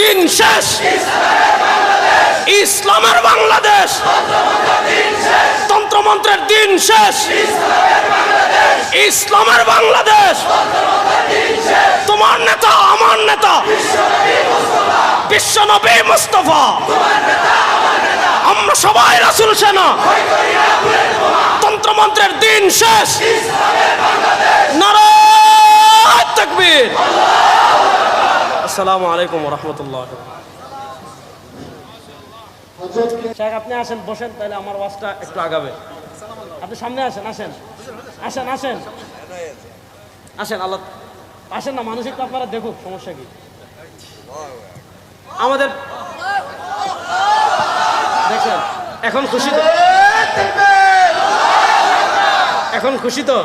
দিন শেষ। ইসলামের বাংলাদেশ। তন্ত্রমন্ত্রের দিন শেষ। ইসলামের বাংলাদেশ। তোমার নেতা, আমার নেতা। বিশ্বনবী মুস্তফা। আমরা সবাই রাসুল সেনা। তন্ত্রমন্ত্রের দিন শেষ। নারায় আসসালামু আলাইকুম রহমতুল্লাহ। শেখ, আপনি আসেন, বসেন, তাহলে আমার ওয়াজটা একটু আগাবে আপনি সামনে আসেন আসেন। আসেন আসেন। আসেন, আল্লাহ আসেন না, মানুষ একটু আপনারা দেখুক, সমস্যা কি? আমাদের দেখছেন এখন খুশি তো এখন খুশি তো?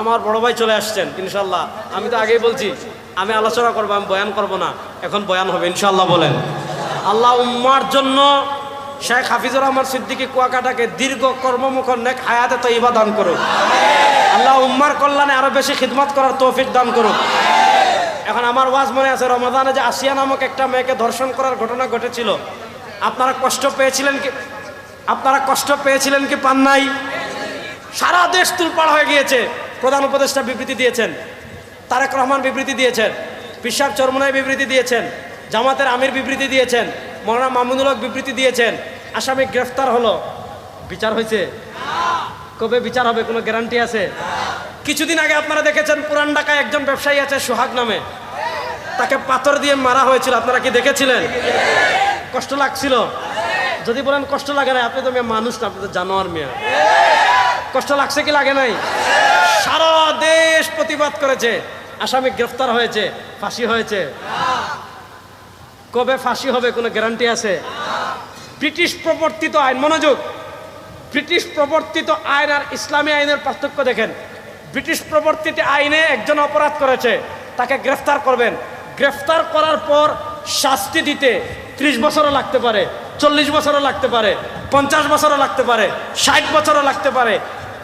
আমার বড় ভাই চলে আসছেন ইনশাল্লাহ আমি তো আগেই বলছি আমি আলোচনা করব, আমি বয়ান করব না। এখন বয়ান হবে ইনশাল্লাহ বলেন। আল্লাহ উম্মার জন্য শেখ হাফিজুর রহমান সিদ্দিকী কুয়াকাটাকে দীর্ঘ কর্মমুখর নেক হায়াতে তো ইবা দান করুক। আল্লাহ উম্মার কল্যাণে আরও বেশি খিদমত করার তৌফিক দান করুক। এখন আমার ওয়াজ মনে আছে, রমাদানে যে আসিয়া নামক একটা মেয়েকে ধর্ষণ করার ঘটনা ঘটেছিল। আপনারা কষ্ট পেয়েছিলেন কি আপনারা কষ্ট পেয়েছিলেন কি পান নাই? সারা দেশ তুলপাড় হয়ে গিয়েছে, প্রধান উপদেষ্টা বিবৃতি দিয়েছেন। তারেক রহমান বিবৃতি দিয়েছেন পিসাব চরমনায় বিবৃতি দিয়েছেন, জামাতের আমির বিবৃতি দিয়েছেন, মৌলানা মামুনুল হক বিবৃতি দিয়েছেন, আসামি গ্রেফতার হলো। বিচার হয়েছে? কবে বিচার হবে? কোনো গ্যারান্টি আছে? কিছুদিন আগে আপনারা দেখেছেন পুরান ঢাকায় একজন ব্যবসায়ী আছে সোহাগ নামে। তাকে পাথর দিয়ে মারা হয়েছিল। আপনারা কি দেখেছিলেন? কষ্ট লাগছিল? যদি বলেন কষ্ট লাগে না আপনি তো মেয়ে মানুষ না, আপনি তো জানোয়ার মেয়ে। কষ্ট লাগছে কি লাগে নাই? সারা দেশ প্রতিবাদ করেছে। আসামি গ্রেফতার হয়েছে, ফাঁসি হয়েছে। কবে ফাঁসি হবে কোনো গ্যারান্টি আছে? ব্রিটিশ প্রবর্তিত আইন, মনোযোগ। ব্রিটিশ প্রবর্তিত আইন আর ইসলামী আইনের পার্থক্য দেখেন। ব্রিটিশ প্রবর্তিত আইনে একজন অপরাধ করেছে, তাকে গ্রেফতার করবেন। গ্রেফতার করার পর শাস্তি দিতে ত্রিশ বছরও লাগতে পারে, চল্লিশ বছরও লাগতে পারে, পঞ্চাশ বছরও লাগতে পারে, ষাট বছরও লাগতে পারে।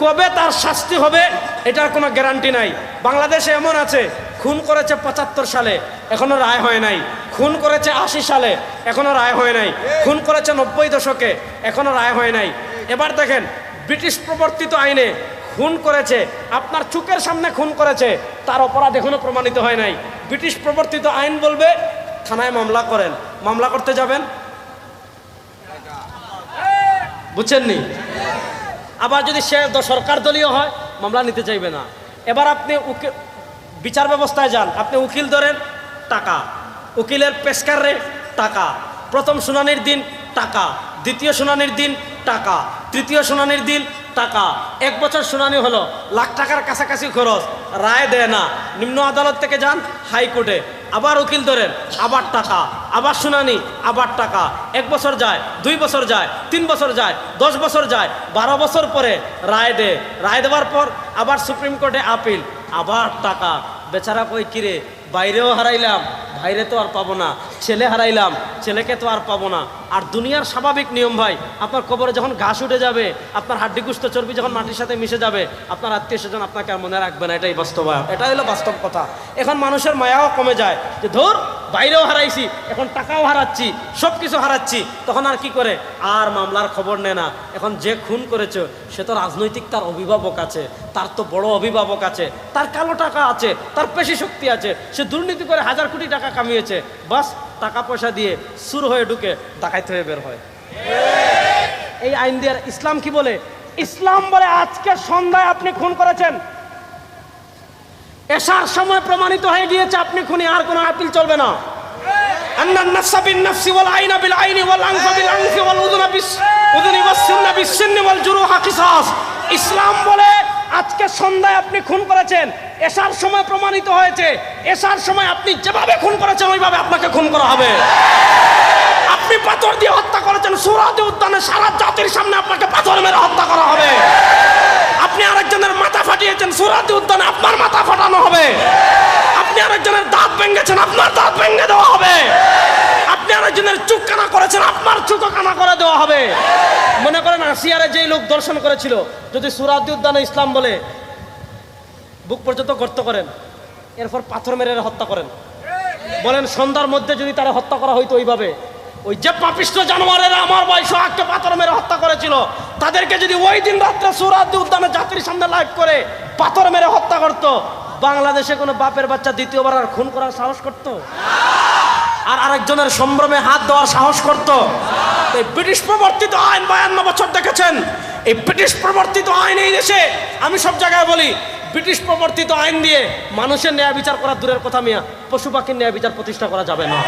কবে তার শাস্তি হবে, এটার কোনো গ্যারান্টি নাই। বাংলাদেশে এমন আছে, খুন করেছে পঁচাত্তর সালে, এখনও রায় হয় নাই। খুন করেছে আশি সালে, এখনও রায় হয় নাই। খুন করেছে নব্বই দশকে, এখনও রায় হয় নাই। এবার দেখেন, ব্রিটিশ প্রবর্তিত আইনে খুন করেছে, আপনার চুকের সামনে খুন করেছে, তার অপরাধ এখনও প্রমাণিত হয় নাই। ব্রিটিশ প্রবর্তিত আইন বলবে, থানায় মামলা করেন। মামলা করতে যাবেন? বুঝছেননি? আবার যদি সে সরকার দলীয় হয়, মামলা নিতে চাইবে না। এবার আপনি বিচার ব্যবস্থায় যান। আপনি উকিল ধরেন, টাকা। উকিলের পেশকার রেট, টাকা। প্রথম শুনানির দিন, টাকা। দ্বিতীয় শুনানির দিন, টাকা। তৃতীয় শুনানির দিন, টাকা। এক বছর শুনানি হলো, লাখ টাকার কাছাকাছি খরচ। রায় দেয় না। নিম্ন আদালত থেকে যান, হাইকোর্টে। আবার উকিল ধরেন, আবার টাকা, আবার শুনানি, আবার টাকা। এক বছর যায়, দুই বছর যায়, তিন বছর যায়, দশ বছর যায়, বারো বছর পরে রায় দে। রায় দেওয়ার পর আবার সুপ্রিম কোর্টে আপিল, আবার টাকা। বেচারা কই কিরে? বাইরেও হারাইলাম, বাইরে তো আর পাবো না। ছেলে হারাইলাম, ছেলেকে তো আর পাবো না। আর দুনিয়ার স্বাভাবিক নিয়ম ভাই, আপনার কবরে যখন ঘাস উঠে যাবে, আপনার হাড্ডি কুস্ত চর্বি যখন মাটির সাথে মিশে যাবে, আপনার আত্মীয় স্বজন আপনাকে আর মনে রাখবে না, এটাই বাস্তবায়ন। এটাই হলো বাস্তব কথা। এখন মানুষের মায়াও কমে যায় যে, ধর, বাইরেও হারাইছি, এখন টাকাও হারাচ্ছি সব কিছু হারাচ্ছি। তখন আর কি করে? আর মামলার খবর নেয় না। এখন যে খুন করেছে, সে তো রাজনৈতিক তার অভিভাবক আছে, তার তো বড় অভিভাবক আছে, তার কালো টাকা আছে, তার পেশি শক্তি আছে, সে দুর্নীতি করে হাজার কোটি টাকা কামিয়েছে। বাস টাকা পয়সা দিয়ে সুর হয়ে ঢুকে ডাকাইতে হয়ে বের হয়। এই আইন দিয়ে ইসলাম কি বলে? ইসলাম বলে আজকে সন্ধ্যায় আপনি খুন করেছেন। এসার সময় প্রমাণিত হয়ে গিয়েছে আপনি খুনি, আর কোনো আপিল চলবে না। ইসলাম বলে আজকে সন্ধ্যায় আপনি খুন করেছেন, এসার সময় প্রমাণিত হয়েছে, এসার সময় আপনি যেভাবে খুন করেছেন, ওইভাবে আপনাকে খুন করা হবে। আপনি পাথর দিয়ে হত্যা করেছেন সুরাতে উদ্যানে সারা জাতির সামনে আপনাকে পাথর মেরে হত্যা করা হবে। আপনি আরেকজনের মাথা ফাটিয়েছেন সুরাতে উদ্যানে আপনার মাথা ফাটানো হবে। আপনি আরেকজনের দাঁত ভেঙেছেন, আপনার দাঁত ভেঙে দেওয়া হবে। আপনি আরেকজনের চুক কানা করেছেন, আপনার চুকও কানা করে দেওয়া হবে। করেন আসিয়ারে যেই লোক দর্শন করেছিল, যদি সুরাতি উদ্যানে ইসলাম বলে, বুক পর্যন্ত গর্ত করেন, এরপর পাথর মেরে হত্যা করেন। বলেন, সন্ধ্যার মধ্যে যদি তারা হত্যা করা হইতো ওইভাবে, ওই যে পাপিষ্ট জানোয়ারেরা আমার বয়স সোহাগকে পাথর মেরে হত্যা করেছিল, তাদেরকে যদি ওই দিন রাত্রে সুরাদ্দি উদ্যানে যাত্রীর সামনে লাইভ করে পাথর মেরে হত্যা করতো, বাংলাদেশে কোনো বাপের বাচ্চা দ্বিতীয়বার আর খুন করার সাহস করতো? আর আরেকজনের সম্ভ্রমে হাত দেওয়ার সাহস করত? ব্রিটিশ প্রবর্তিত আইন বায়ান্ন বছর দেখেছেন। এই ব্রিটিশ প্রবর্তিত আইন এই দেশে, আমি সব জায়গায় বলি, ব্রিটিশ প্রবর্তিত আইন দিয়ে মানুষের ন্যায় বিচার করা দূরের কথা মিয়া পশু পাখির ন্যায় বিচার প্রতিষ্ঠা করা যাবে না।